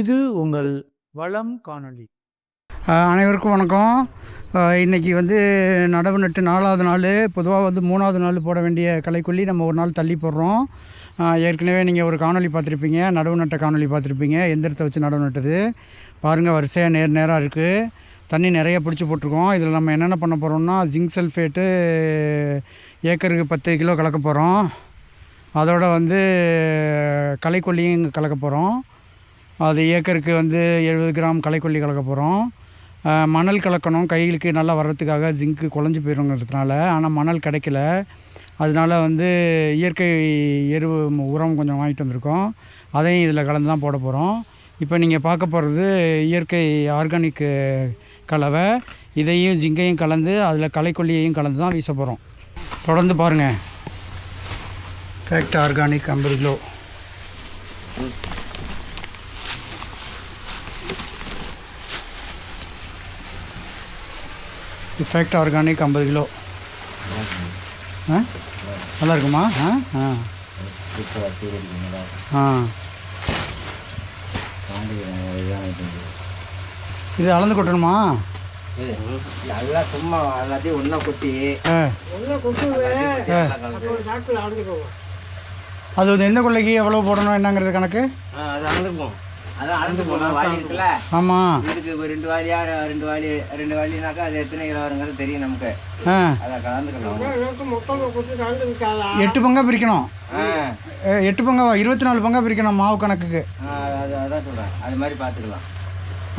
இது உங்கள் வளம் காணொளி. அனைவருக்கும் வணக்கம். இன்றைக்கி இன்னைக்கு வந்து நடவு நட்டு நாலாவது நாள் பொதுவாக வந்து மூணாவது நாள் போட வேண்டிய கலைக்கொல்லி நம்ம ஒரு நாள் தள்ளி போடுறோம். ஏற்கனவே நீங்கள் ஒரு காணொளி பார்த்துருப்பீங்க நடவு நட்ட காணொளி பார்த்துருப்பீங்க எந்திரத்தை வச்சு நடவு நட்டது? பாருங்கள் வரிசையாக நேர் நேராக இருக்குது தண்ணி நிறைய பிடிச்சி போட்டிருக்கோம். இதில் நம்ம என்னென்ன பண்ண போகிறோம்னா ஜிங்க் சல்ஃபேட்டு ஏக்கருக்கு பத்து கிலோ கலக்க போகிறோம் அதோட வந்து கலைக்கொல்லியும் கலக்க போகிறோம் அது ஏக்கருக்கு வந்து எழுபது கிராம் களைக்கொல்லி கலக்க போகிறோம் மணல் கலக்கணும். கைகளுக்கு நல்லா வர்றதுக்காக ஜிங்க்கு குழஞ்சி போயிருங்கிறதுனால ஆனால் மணல் கிடைக்கல. அதனால வந்து இயற்கை எருவு உரம் கொஞ்சம் வாங்கிட்டு வந்திருக்கோம். அதையும் இதில் கலந்து தான் போட போகிறோம் இப்போ நீங்கள் பார்க்க போகிறது இயற்கை ஆர்கானிக் கலவை. இதையும் ஜிங்கையும் கலந்து அதில் களைக்கொல்லியையும் கலந்து தான் வீச போகிறோம் தொடர்ந்து பாருங்கள் கரெக்ட் ஆர்கானிக் ஐம்பது கிலோ இஃபெக்ட் ஆர்கானிக் ஐம்பது கிலோ. ஆ? நல்லா இருக்குமா ஆ? ஆ. ஆ. இது அளந்து கொட்டணுமா? அதெல்லாம் சும்மா எல்லாத்தையும் ஒன்றா கொட்டி ஆ. அது வந்து எந்த கொள்ளைக்கு எவ்வளோ போடணும் என்னங்கிறது கணக்கு? அது அளந்துப்போம் அதான் இருக்குல்ல? ஆமாம் வீட்டுக்கு ஒரு ரெண்டு வாளியா ரெண்டு வாளி ரெண்டு வாளினாக்கா அது எத்தனை கிலோ வருங்கிறது தெரியும் நமக்கு. அதை கலந்துக்கலாம். எட்டு பங்கா பிரிக்கணும். எட்டு பங்கா இருபத்தி நாலு பங்கா பிரிக்கணும் மாவு கணக்குக்கு. அது அதான் சொல்கிறேன் அது மாதிரி பார்த்துக்கலாம்.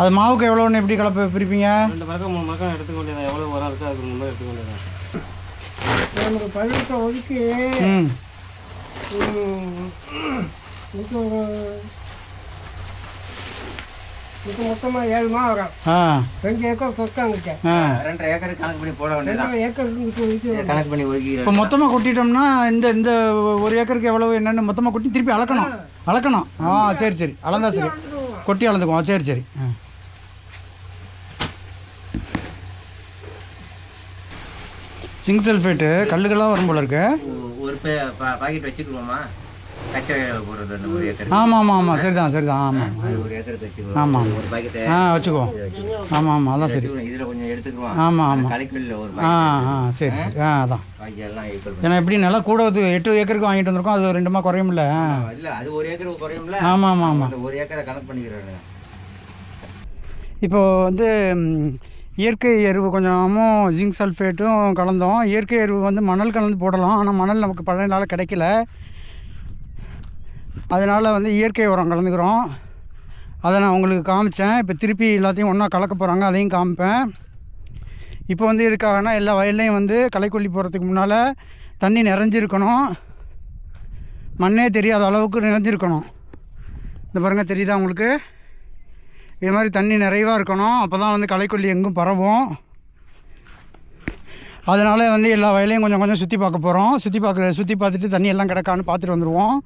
அது மாவுக்கு எவ்வளோன்னு எப்படி கலப்பை பிரிப்பீங்க? ரெண்டு மரக்கம் மூணு மரக்கம் எடுத்துக்க வேண்டியது எவ்வளோ உரம் இருக்கோ அதுக்கு முன்னாடி எடுத்துக்க வேண்டியது நமக்கு பழுத்த ஒதுக்கி இதுக்கு மொத்தமாக ஏழு மா வரும். ஆ. ரெண்டு ஏக்கர் சொத்தாங்கிட்ட ஆ. ரெண்டரை ஏக்கருக்கு கணக்கு பண்ணி போட ரெண்டு ஏக்கருக்கு இது இதை கணக்கு பண்ணி இப்போ மொத்தமாக கொட்டிட்டோம்னா இந்த இந்த ஒரு ஏக்கருக்கு எவ்வளவு என்னென்னு மொத்தமாக கொட்டி திருப்பி அளக்கணும். அளக்கணும். ஆ சரி சரி. அளந்தா சரி. கொட்டி அளந்துக்குவோம். சரி சரி. ஆ. சிங்க் சல்ஃபேட்டு கல்லுக்கெல்லாம் வரும் போல இருக்கு. ஒரு பே பா- பாக்கெட் வச்சுக்குவோமா ஆமாம் ஆமாம் ஆமாம் சரிதான் சரிதான் ஆமாம் ஆமாம். ஆ வச்சுக்குவோம் ஆமாம் ஆமாம் அதான் சரி. ஆமாம் ஆமாம் ஆ ஆ சரி சரி. ஆ அதான். ஏன்னா எப்படி நல்லா கூட வந்து எட்டு ஏக்கருக்கு வாங்கிட்டு வந்திருக்கோம் அது ரெண்டுமா குறையும்ல? ஆமாம் ஆமாம் ஆமாம் ஒரு ஏக்கரை கணக்கு பண்ணிக்கிறாங்க. இப்போ வந்து இயற்கை எருவு கொஞ்சமும் ஜிங்க் சல்ஃபேட்டும் கலந்தோம். இயற்கை எருவு வந்து மணல் கலந்து போடலாம். ஆனால் மணல் நமக்கு பழைய நாள் கிடைக்கல. அதனால் வந்து இயற்கை உரம் கலந்துக்கிறோம். அதை நான் உங்களுக்கு காமிச்சேன். இப்போ திருப்பி எல்லாத்தையும் ஒன்றா கலக்க போகிறாங்க அதையும் காமிப்பேன். இப்போ வந்து எதுக்காகனா எல்லா வயல்லையும் வந்து களைக்கொல்லி போகிறதுக்கு முன்னால் தண்ணி நிறைஞ்சிருக்கணும். மண்ணே தெரியாத அளவுக்கு நிறைஞ்சிருக்கணும். இந்த பாருங்கள் தெரியுதா உங்களுக்கு? இது மாதிரி தண்ணி நிறைவாக இருக்கணும். அப்போ தான் வந்து களைக்கொல்லி எங்கும் பரவும். அதனால் வந்து எல்லா வயலையும் கொஞ்சம் கொஞ்சம் சுற்றி பார்க்க போகிறோம் சுற்றி பார்க்குற சுற்றி பார்த்துட்டு தண்ணி எல்லாம் கிடக்கான்னு பார்த்துட்டு வந்துடுவோம்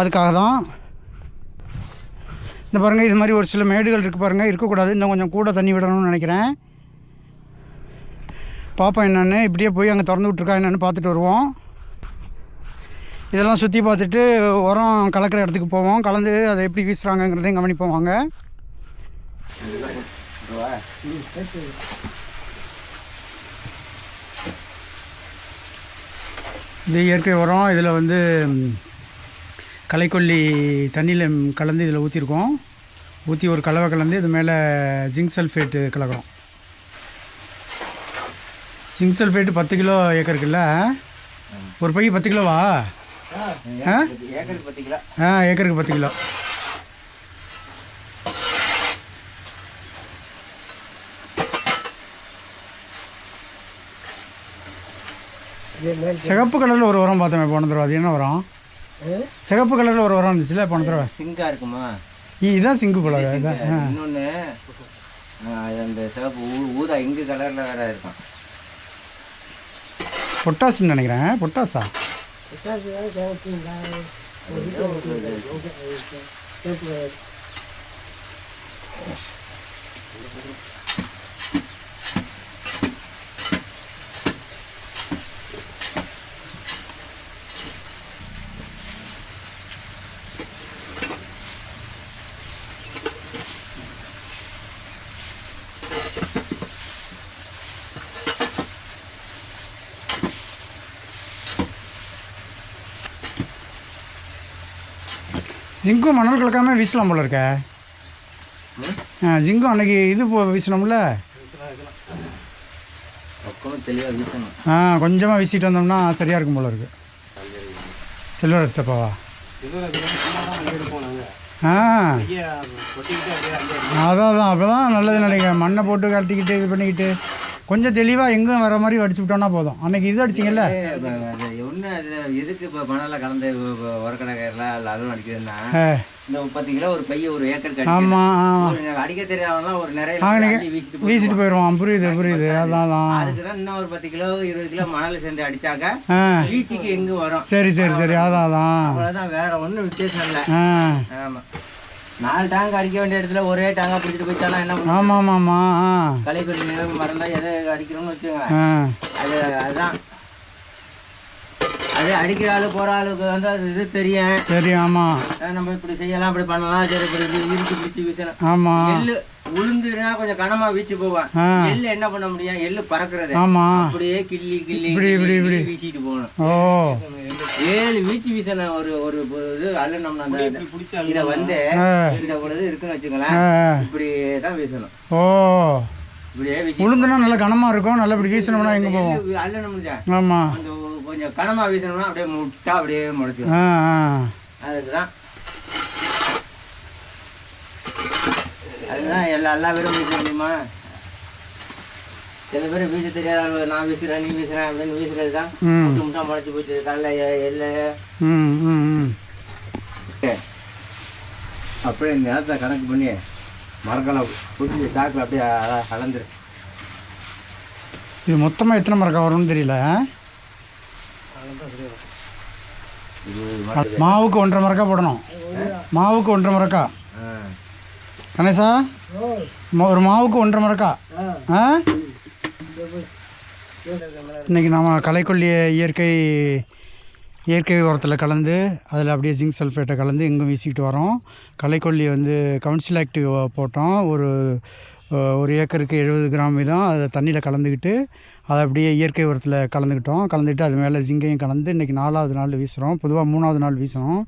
அதுக்காக தான் இந்த பாருங்கள் இது மாதிரி ஒரு சில மேடுகள் இருக்குது பாருங்கள் இருக்கக்கூடாது. இன்னும் கொஞ்சம் கூட தண்ணி விடணும்னு நினைக்கிறேன். பார்ப்போம் என்னென்னு இப்படியே போய் அங்கே திறந்து விட்ருக்கா என்னென்னு பார்த்துட்டு வருவோம். இதெல்லாம் சுற்றி பார்த்துட்டு உரம் கலக்கிற இடத்துக்கு போவோம். கலந்து அதை எப்படி வீசுகிறாங்கங்கிறதையும் கவனிப்போம் வாங்க. இது இயற்கை உரம். இதில் வந்து களைக்கொல்லி தண்ணியில் கலந்து இதில் ஊற்றிருக்கோம் ஊற்றி ஒரு கலவை கலந்து இது மேலே ஜிங்க் சல்ஃபேட்டு கலக்கிறோம். ஜிங்க் சல்ஃபேட்டு பத்து கிலோ ஏக்கருக்குல்ல ஒரு பை பத்து கிலோவா? ஆ? ஆ ஏக்கருக்கு பத்து கிலோ. சிகப்பு கலரில் ஒரு உரம் பார்த்தோமே போன தடவை. அது என்ன உரம்? சிகப்பு கலரில் ஒரு உரம் இருந்துச்சுல போன தடவை சிங்காக இருக்குமா? இதுதான் சிங்கு போல இன்னொன்று அந்த சிகப்பு ஊதா இங்கு கலரில் வேற இருக்கும். பொட்டாசுன்னு நினைக்கிறேன் பொட்டாசா? பொட்டாசு ஜிங்கும் மணல் கலக்காமல் வீசலாம் போல இருக்க. ஆ ஜிங்கும் அன்னைக்கு இது போ வீசினோம்ல பக்கமும் தெளிவாக வீசணும். ஆ கொஞ்சமாக வீசிட்டு வந்தோம்னா சரியாக இருக்கும் போல இருக்கு. எடுப்போம் நாங்கள் ஆ. அதான் அதான் அப்போ தான் நல்லது நினைக்கிறேன். மண்ணை போட்டு கட்டிக்கிட்டு இது பண்ணிக்கிட்டு. கொஞ்சம் தெளிவாக எங்கும் வர மாதிரி அடிச்சு விட்டோம்னா போதும். அன்னைக்கு இது அடிச்சிங்கல்ல? ஒன்று அது எதுக்கு இப்போ மணலில் கலந்து உரக்கடை கயிறுலாம் இல்லை அதுவும் அடிக்குதுன்னா ஆ இந்த பத்து கிலோ ஒரு பைய ஒரு ஏக்கர் ஆமாம் அடிக்க தெரியாதவங்களாம் ஒரு நிறைய வீசிட்டு வீசிட்டு போயிடுவான் புரியுது புரியுது. அதான் அதான். அதுக்கு தான் இன்னும் ஒரு பத்து கிலோ இருபது கிலோ மணல் சேர்ந்து அடிச்சாக்க ஆ பீச்சுக்கு எங்க வரும். சரி சரி சரி. அதான் அதான். அவ்வளோதான் வேற ஒன்றும் வித்தியாசம் இல்லை. ஆமாம் நாலு டேங்க் அடிக்க வேண்டிய இடத்துல ஒரே டேங்கா பிடிச்சிட்டு போயிட்டானா என்ன பண்ணும் ஆமாம் ஆமாம் ஆமாம் களைக்கொல்லி நிலவு மறந்தா எதை அடிக்கணும்னு வச்சுக்கோங்க. அது அதுதான். அது அடிக்கிற ஆளு போற ஆளுக்கு வந்து அது இது தெரியும். சரி ஆமாம் நம்ம இப்படி செய்யலாம் இப்படி பண்ணலாம் சரி இப்படி இருக்கு பிடிச்சி வீசலாம். ஆமாம் எள்ளு உளுந்துனா கொஞ்சம் கனமா வீச்சு போவான். எள்ளு என்ன பண்ண முடியும்? எள்ளு பறக்குறது. ஆமாம் அப்படியே கிள்ளி கிள்ளி இப்படி, இப்படி, வீசிட்டு போகணும். ஓ. ஏழு வீச்சு வீசணும் ஒரு ஒரு இது அள்ளுனோம்னா அந்த இதை வந்து இந்த ஒரு இது இருக்குன்னு வச்சுக்கோங்களேன். ஆ. இப்படி தான் வீசணும். ஓ. இப்படியே வீசி உளுந்துனா நல்லா கனமாக இருக்கும். நல்லா இப்படி வீசணும்னா எங்கே போவோம்? ஆமாம் அந்த கொஞ்சம் கனமா வீசணும்னா அப்படியே முட்டா அப்படியே முளைச்சிடும் ஆ ஆ அதுக்கு தான் அதுதான் எல்லா எல்லா பேரும் வீச முடியுமா சில பேர் வீச தெரியாத நான் வீசுறேன் நீ வீசுறேன் அப்படின்னு வீசுறது தான் முட்டை முட்டா முளைச்சி போச்சு கடல எல்லை ம் ம் ம். அப்படியே இந்த நேரத்தை கணக்கு பண்ணி மரக்கலை பிடிச்சி சாக்கில் அப்படியே கலந்துரு இது மொத்தமாக எத்தனை மரக்கா வரும்னு தெரியல மாவுக்கு ஒன்றரை மரக்கா போடணும். மாவுக்கு ஒன்றரை மரக்கா. கணேசா? ஒரு மாவுக்கு ஒன்றரை மரக்கா ஆ? இன்னைக்கு நாம் கலைக்கொல்லிய இயற்கை இயற்கை உரத்தில் கலந்து அதில் அப்படியே ஜிங்க் சல்ஃபேட்டை கலந்து எங்கும் வீசிக்கிட்டு வரோம். கலைக்கொல்லி வந்து கவுன்சில் ஆக்டிவ் போட்டோம். ஒரு ஒரு ஏக்கருக்கு எழுபது கிராம் வீதம். அதை தண்ணியில் கலந்துக்கிட்டு அதை அப்படியே இயற்கை உரத்தில் கலந்துக்கிட்டோம். கலந்துக்கிட்டு அது மேலே ஜிங்கையும் கலந்து இன்றைக்கி நாலாவது நாள் வீசுகிறோம் பொதுவாக மூணாவது நாள் வீசணும்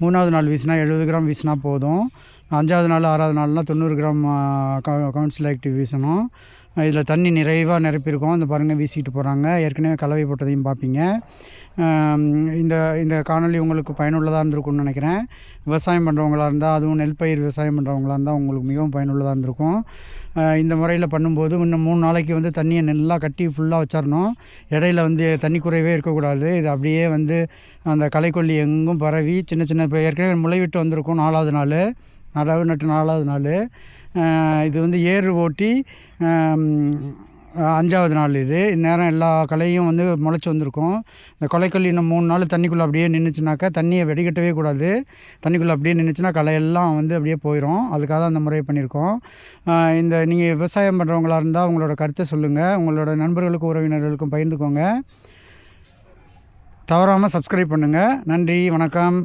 மூணாவது நாள் வீசினா எழுபது கிராம் வீசினா போதும். அஞ்சாவது நாள் ஆறாவது நாள்லாம் தொண்ணூறு கிராம் கவுன்சில் ஆக்டிவ் வீசணும். இதில் தண்ணி நிறைவாக நிரப்பியிருக்கோம். அந்த பாருங்கள் வீசிக்கிட்டு போகிறாங்க ஏற்கனவே கலவை போட்டதையும் பார்ப்பீங்க இந்த இந்த காணொளி உங்களுக்கு பயனுள்ளதாக இருந்திருக்கும்னு நினைக்கிறேன். விவசாயம் பண்ணுறவங்களா இருந்தால் அதுவும் நெல் பயிர் விவசாயம் பண்ணுறவங்களா இருந்தால் உங்களுக்கு மிகவும் பயனுள்ளதாக இருந்திருக்கும். இந்த முறையில் பண்ணும்போது இன்னும் மூணு நாளைக்கு வந்து தண்ணியை நல்லா கட்டி ஃபுல்லாக வச்சிடணும் இடையில வந்து தண்ணி குறைவே இருக்கக்கூடாது. இது அப்படியே வந்து அந்த களைக்கொல்லி எங்கும் பரவி சின்ன சின்ன இப்போ ஏற்கனவே முளைவிட்டு வந்திருக்கும் நாலாவது நாள். நடவு நட்டு நாலாவது நாள். இது வந்து ஏர் ஓட்டி அஞ்சாவது நாள் இது. இந்நேரம் எல்லா கலையும் வந்து முளைச்சி வந்திருக்கும். இந்த கொலைக்கல் இன்னும் மூணு நாள் தண்ணிக்குள்ளே அப்படியே நின்றுச்சுனாக்கா தண்ணியை வெடிக்கட்டவே கூடாது. தண்ணிக்குள்ளே அப்படியே நின்றுச்சுன்னா கலையெல்லாம் வந்து அப்படியே போயிடும் அதுக்காக தான் அந்த முறையை பண்ணியிருக்கோம். இந்த நீங்கள் விவசாயம் பண்ணுறவங்களா இருந்தால் உங்களோட கருத்தை சொல்லுங்கள் உங்களோட நண்பர்களுக்கும் உறவினர்களுக்கும் பகிர்ந்துக்கோங்க. தவறாமல் சப்ஸ்கிரைப் பண்ணுங்கள் நன்றி வணக்கம்.